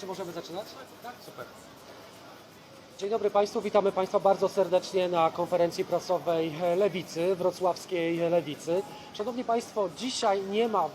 Czy możemy zaczynać? Tak, super. Dzień dobry Państwu, witamy Państwa bardzo serdecznie na konferencji prasowej Lewicy, wrocławskiej Lewicy. Szanowni Państwo, dzisiaj nie ma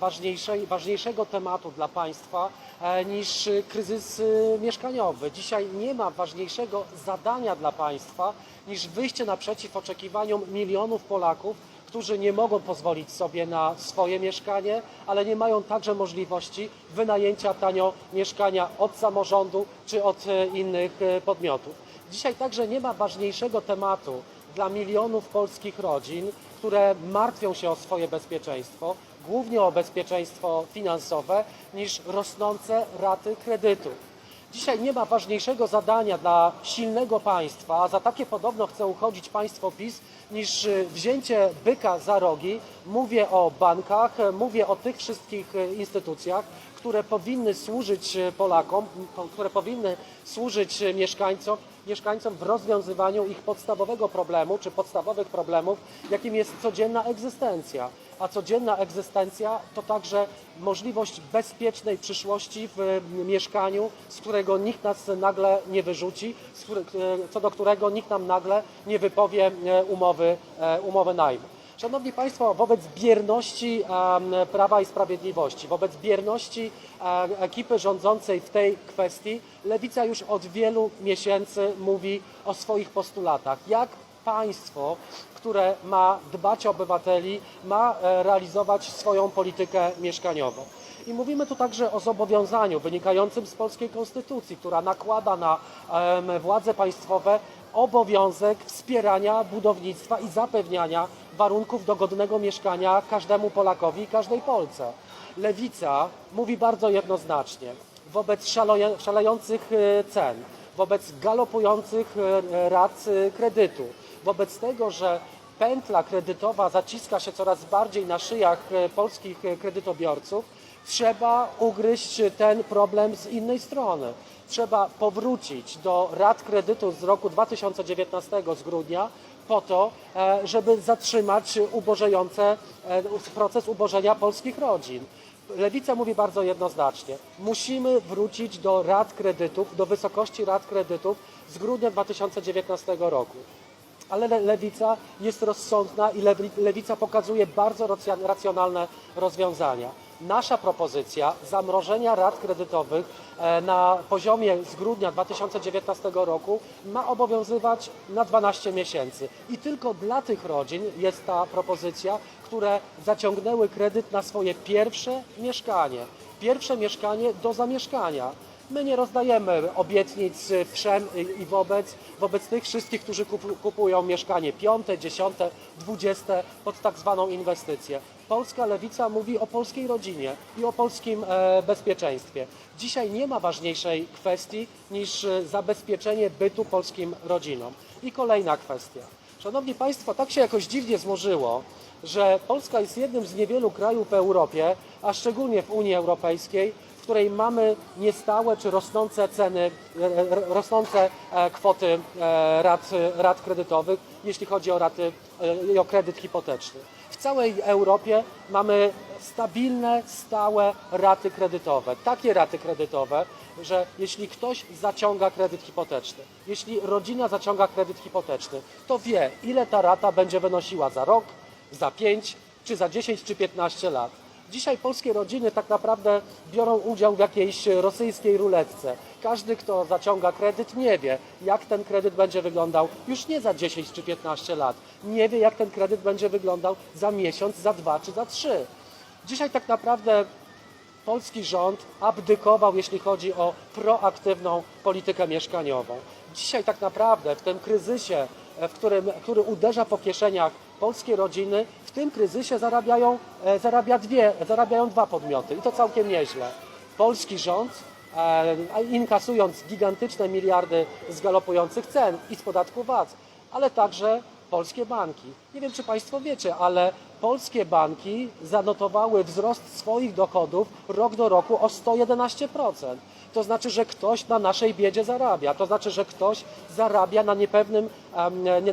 ważniejszego tematu dla Państwa e, niż kryzys e, mieszkaniowy. Dzisiaj nie ma ważniejszego zadania dla Państwa niż wyjście naprzeciw oczekiwaniom milionów Polaków, którzy nie mogą pozwolić sobie na swoje mieszkanie, ale nie mają także możliwości wynajęcia tanio mieszkania od samorządu czy od e, innych e, podmiotów. Dzisiaj także nie ma ważniejszego tematu dla milionów polskich rodzin, które martwią się o swoje bezpieczeństwo, głównie o bezpieczeństwo finansowe, niż rosnące raty kredytów. Dzisiaj nie ma ważniejszego zadania dla silnego państwa, a za takie podobno chce uchodzić państwo PiS, niż y, wzięcie byka za rogi. Mówię o bankach, mówię o tych wszystkich y, instytucjach, które powinny służyć y, Polakom, które powinny służyć y, mieszkańcom, mieszkańcom w rozwiązywaniu ich podstawowego problemu, czy podstawowych problemów, jakim jest codzienna egzystencja. A codzienna egzystencja to także możliwość bezpiecznej przyszłości w mieszkaniu, z którego nikt nas nagle nie wyrzuci, y, co do którego nikt nam nagle nie wypowie e, umowy, e, umowy najmu. Szanowni Państwo, wobec bierności Prawa i Sprawiedliwości, wobec bierności ekipy rządzącej w tej kwestii, Lewica już od wielu miesięcy mówi o swoich postulatach. Jak państwo, które ma dbać o obywateli, ma e, realizować swoją politykę mieszkaniową. I mówimy tu także o zobowiązaniu wynikającym z polskiej konstytucji, która nakłada na władze państwowe obowiązek wspierania budownictwa i zapewniania warunków do godnego mieszkania każdemu Polakowi i każdej Polce. Lewica mówi bardzo jednoznacznie wobec szalejących e, cen, wobec galopujących e, rat e, kredytu, wobec tego, że pętla kredytowa zaciska się coraz bardziej na szyjach polskich kredytobiorców, trzeba ugryźć ten problem z innej strony. Trzeba powrócić do rat kredytu z roku 2019 z grudnia po to, e, żeby zatrzymać ubożejące, e, proces ubożenia polskich rodzin. Lewica mówi bardzo jednoznacznie. Musimy wrócić do rat kredytów, do wysokości rat kredytów z grudnia 2019 roku. Ale le- lewica jest rozsądna i lewi- lewica pokazuje bardzo racjonalne rozwiązania. Nasza propozycja zamrożenia rat kredytowych e, na poziomie z grudnia 2019 roku ma obowiązywać na 12 miesięcy. I tylko dla tych rodzin jest ta propozycja, które zaciągnęły kredyt na swoje pierwsze mieszkanie. Pierwsze mieszkanie do zamieszkania. My nie rozdajemy obietnic wszem i wobec, wobec tych wszystkich, którzy kupu- kupują mieszkanie piąte, dziesiąte, dwudzieste pod tak zwaną inwestycję. Polska lewica mówi o polskiej rodzinie i o polskim e, bezpieczeństwie. Dzisiaj nie ma ważniejszej kwestii niż e, zabezpieczenie bytu polskim rodzinom. I kolejna kwestia. Szanowni Państwo, tak się jakoś dziwnie złożyło, że Polska jest jednym z niewielu krajów w Europie, a szczególnie w Unii Europejskiej, której mamy niestałe czy rosnące ceny, e, e, rosnące e, kwoty rat, rat kredytowych, jeśli chodzi o raty o kredyt hipoteczny. W całej Europie mamy stabilne, stałe raty kredytowe. Takie raty kredytowe, że jeśli ktoś zaciąga kredyt hipoteczny, jeśli rodzina zaciąga kredyt hipoteczny, to wie, ile ta rata będzie wynosiła za rok, za 5, czy za 10, czy 15 lat. Dzisiaj polskie rodziny tak naprawdę biorą udział w jakiejś rosyjskiej ruletce. Każdy, kto zaciąga kredyt, nie wie, jak ten kredyt będzie wyglądał już nie za 10 czy 15 lat. Nie wie, jak ten kredyt będzie wyglądał za miesiąc, za dwa czy za trzy. Dzisiaj tak naprawdę polski rząd abdykował, jeśli chodzi o proaktywną politykę mieszkaniową. Dzisiaj tak naprawdę w tym kryzysie, e, w którym, który uderza po kieszeniach polskie rodziny, w tym kryzysie zarabiają, e, zarabia dwie, zarabiają dwa podmioty i to całkiem nieźle. Polski rząd, e, inkasując gigantyczne miliardy z galopujących cen i z podatku VAT, ale także polskie banki. Nie wiem, czy Państwo wiecie, ale polskie banki zanotowały wzrost swoich dochodów rok do roku o 111%. To znaczy, że ktoś na naszej biedzie zarabia. To znaczy, że ktoś zarabia na niepewnym,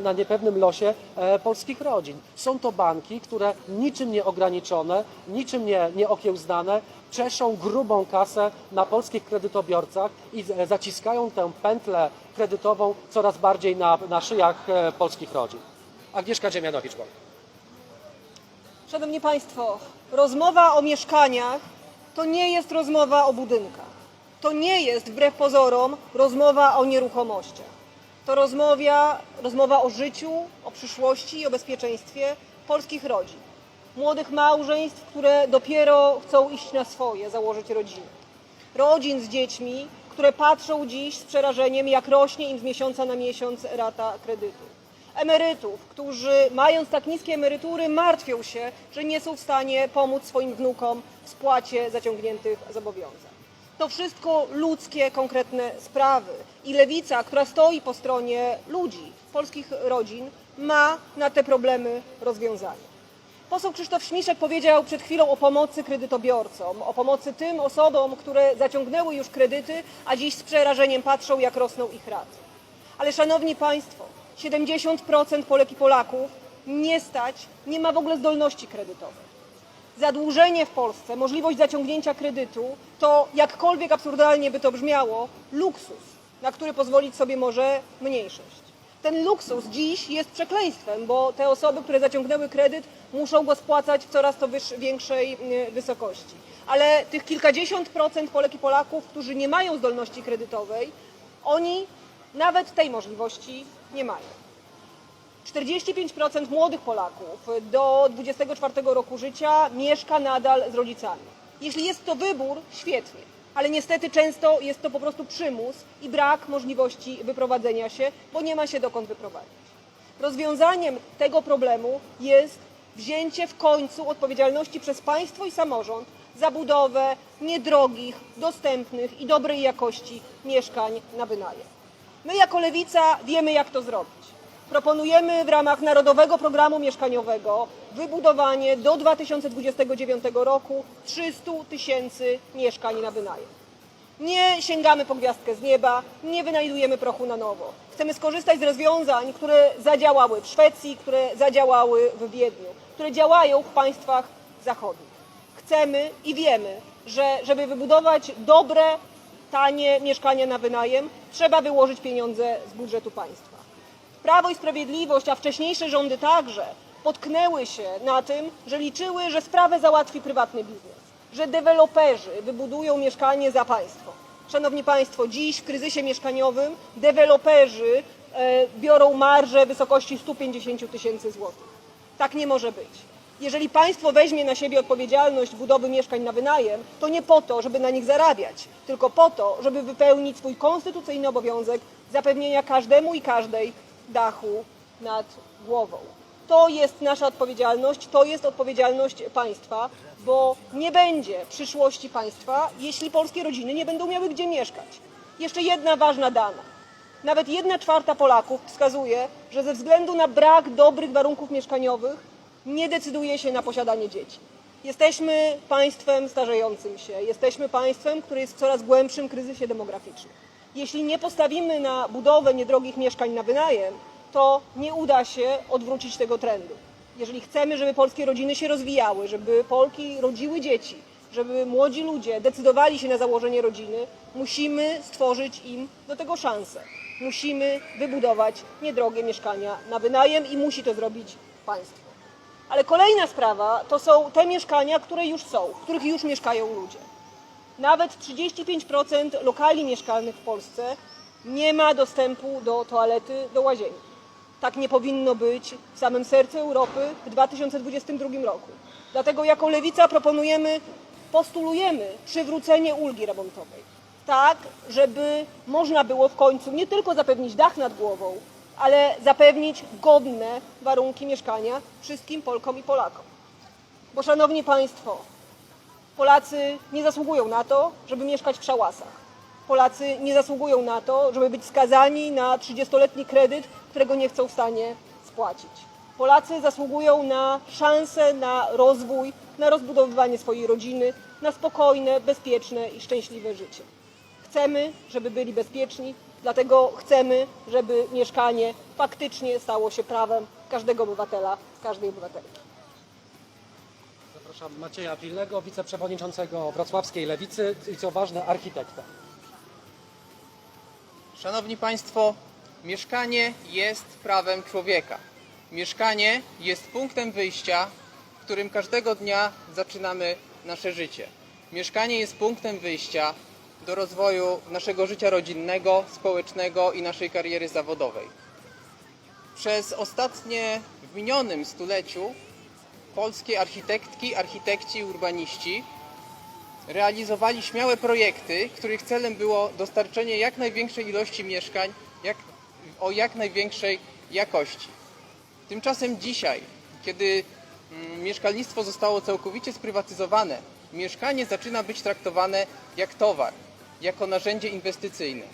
na niepewnym losie e, polskich rodzin. Są to banki, które niczym nie ograniczone, niczym nie, nie okiełznane, czeszą grubą kasę na polskich kredytobiorcach i zaciskają tę pętlę kredytową coraz bardziej na, na szyjach e, polskich rodzin. Agnieszka Dziemianowicz. Bank. Szanowni Państwo, rozmowa o mieszkaniach to nie jest rozmowa o budynkach. To nie jest, wbrew pozorom, rozmowa o nieruchomościach. To rozmawia, rozmowa o życiu, o przyszłości i o bezpieczeństwie polskich rodzin. Młodych małżeństw, które dopiero chcą iść na swoje, założyć rodziny. Rodzin z dziećmi, które patrzą dziś z przerażeniem, jak rośnie im z miesiąca na miesiąc rata kredytu emerytów, którzy mając tak niskie emerytury martwią się, że nie są w stanie pomóc swoim wnukom w spłacie zaciągniętych zobowiązań. To wszystko ludzkie, konkretne sprawy. I lewica, która stoi po stronie ludzi, polskich rodzin, ma na te problemy rozwiązanie. Poseł Krzysztof Śmiszek powiedział przed chwilą o pomocy kredytobiorcom, o pomocy tym osobom, które zaciągnęły już kredyty, a dziś z przerażeniem patrzą, jak rosną ich raty. Ale szanowni Państwo, 70% Polek i Polaków nie stać, nie ma w ogóle zdolności kredytowej. Zadłużenie w Polsce, możliwość zaciągnięcia kredytu to, jakkolwiek absurdalnie by to brzmiało, luksus, na który pozwolić sobie może mniejszość. Ten luksus dziś jest przekleństwem, bo te osoby, które zaciągnęły kredyt, muszą go spłacać w coraz to większej y, wysokości. Ale tych kilkadziesiąt procent Polek i Polaków, którzy nie mają zdolności kredytowej, oni nawet tej możliwości nie mają. 45% młodych Polaków do 24 roku życia mieszka nadal z rodzicami. Jeśli jest to wybór, świetnie, ale niestety często jest to po prostu przymus i brak możliwości wyprowadzenia się, bo nie ma się dokąd wyprowadzić. Rozwiązaniem tego problemu jest wzięcie w końcu odpowiedzialności przez państwo i samorząd za budowę niedrogich, dostępnych i dobrej jakości mieszkań na wynajem. My jako Lewica wiemy, jak to zrobić. Proponujemy w ramach Narodowego Programu Mieszkaniowego wybudowanie do 2029 roku 300 tysięcy mieszkań na wynajem. Nie sięgamy po gwiazdkę z nieba, nie wynajdujemy prochu na nowo. Chcemy skorzystać z rozwiązań, które zadziałały w Szwecji, które zadziałały w Wiedniu, które działają w państwach zachodnich. Chcemy i wiemy, że żeby wybudować dobre, tanie mieszkania na wynajem, trzeba wyłożyć pieniądze z budżetu państwa. Prawo i Sprawiedliwość, a wcześniejsze rządy także, potknęły się na tym, że liczyły, że sprawę załatwi prywatny biznes, że deweloperzy wybudują mieszkanie za państwo. Szanowni Państwo, dziś w kryzysie mieszkaniowym deweloperzy e, biorą marżę w wysokości 150 tysięcy złotych. Tak nie może być. Jeżeli państwo weźmie na siebie odpowiedzialność budowy mieszkań na wynajem, to nie po to, żeby na nich zarabiać, tylko po to, żeby wypełnić swój konstytucyjny obowiązek zapewnienia każdemu i każdej dachu nad głową. To jest nasza odpowiedzialność, to jest odpowiedzialność państwa, bo nie będzie przyszłości państwa, jeśli polskie rodziny nie będą miały gdzie mieszkać. Jeszcze jedna ważna dana. Nawet jedna czwarta Polaków wskazuje, że ze względu na brak dobrych warunków mieszkaniowych nie decyduje się na posiadanie dzieci. Jesteśmy państwem starzejącym się, jesteśmy państwem, które jest w coraz głębszym kryzysie demograficznym. Jeśli nie postawimy na budowę niedrogich mieszkań na wynajem, to nie uda się odwrócić tego trendu. Jeżeli chcemy, żeby polskie rodziny się rozwijały, żeby Polki rodziły dzieci, żeby młodzi ludzie decydowali się na założenie rodziny, musimy stworzyć im do tego szansę. Musimy wybudować niedrogie mieszkania na wynajem i musi to zrobić państwo. Ale kolejna sprawa to są te mieszkania, które już są, w których już mieszkają ludzie. Nawet 35% lokali mieszkalnych w Polsce nie ma dostępu do toalety, do łazienki. Tak nie powinno być w samym sercu Europy w 2022 roku. Dlatego jako Lewica proponujemy, postulujemy przywrócenie ulgi remontowej. Tak, żeby można było w końcu nie tylko zapewnić dach nad głową, ale zapewnić godne warunki mieszkania wszystkim Polkom i Polakom. Bo szanowni Państwo, Polacy nie zasługują na to, żeby mieszkać w szałasach. Polacy nie zasługują na to, żeby być skazani na 30-letni kredyt, którego nie chcą w stanie spłacić. Polacy zasługują na szansę na rozwój, na rozbudowywanie swojej rodziny, na spokojne, bezpieczne i szczęśliwe życie. Chcemy, żeby byli bezpieczni, dlatego chcemy, żeby mieszkanie faktycznie stało się prawem każdego obywatela, każdej obywatelki. Zapraszam Macieja Pilnego, wiceprzewodniczącego Wrocławskiej Lewicy i co ważne, architekta. Szanowni Państwo, mieszkanie jest prawem człowieka. Mieszkanie jest punktem wyjścia, w którym każdego dnia zaczynamy nasze życie. Mieszkanie jest punktem wyjścia do rozwoju naszego życia rodzinnego, społecznego i naszej kariery zawodowej. Przez ostatnie w minionym stuleciu polskie architektki, architekci i urbaniści realizowali śmiałe projekty, których celem było dostarczenie jak największej ilości mieszkań jak, o jak największej jakości. Tymczasem dzisiaj, kiedy mm, mieszkalnictwo zostało całkowicie sprywatyzowane, mieszkanie zaczyna być traktowane jak towar, jako narzędzie inwestycyjne.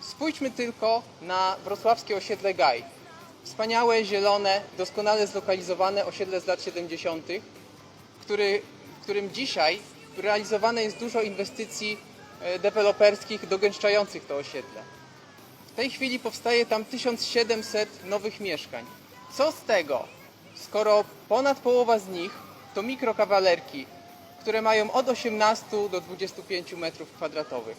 Spójrzmy tylko na wrocławskie osiedle Gaj. Wspaniałe, zielone, doskonale zlokalizowane osiedle z lat 70., który, w którym dzisiaj realizowane jest dużo inwestycji e, deweloperskich dogęszczających to osiedle. W tej chwili powstaje tam 1700 nowych mieszkań. Co z tego, skoro ponad połowa z nich to mikrokawalerki, które mają od 18 do 25 metrów kwadratowych?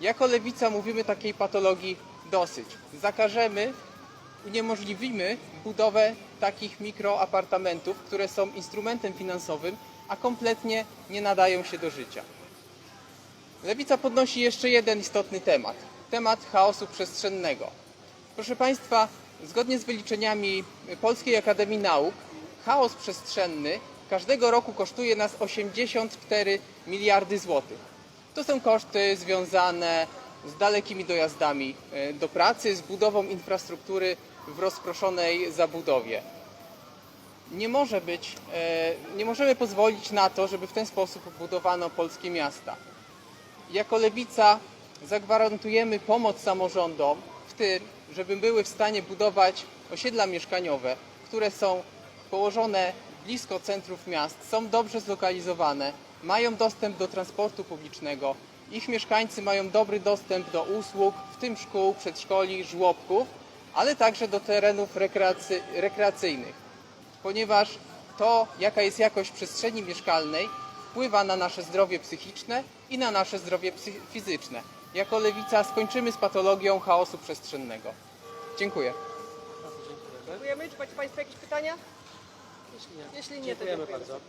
Jako lewica mówimy takiej patologii dosyć. Zakażemy, uniemożliwimy budowę takich mikroapartamentów, które są instrumentem finansowym, a kompletnie nie nadają się do życia. Lewica podnosi jeszcze jeden istotny temat temat chaosu przestrzennego. Proszę Państwa, zgodnie z wyliczeniami Polskiej Akademii Nauk, chaos przestrzenny każdego roku kosztuje nas 84 miliardy złotych. To są koszty związane z dalekimi dojazdami e, do pracy, z budową infrastruktury w rozproszonej zabudowie. Nie może być, e, nie możemy pozwolić na to, żeby w ten sposób budowano polskie miasta. Jako lewica zagwarantujemy pomoc samorządom w tym, żeby były w stanie budować osiedla mieszkaniowe, które są położone blisko centrów miast, są dobrze zlokalizowane, mają dostęp do transportu publicznego, ich mieszkańcy mają dobry dostęp do usług, w tym szkół, przedszkoli, żłobków, ale także do terenów rekreacy- rekreacyjnych ponieważ to, jaka jest jakość przestrzeni mieszkalnej, wpływa na nasze zdrowie psychiczne i na nasze zdrowie fizyczne. Jako lewica skończymy z patologią chaosu przestrzennego. Dziękuję. Dziękujemy. Czy macie Państwo jakieś pytania? Jeśli nie, Jeśli nie, to dziękujemy bardzo.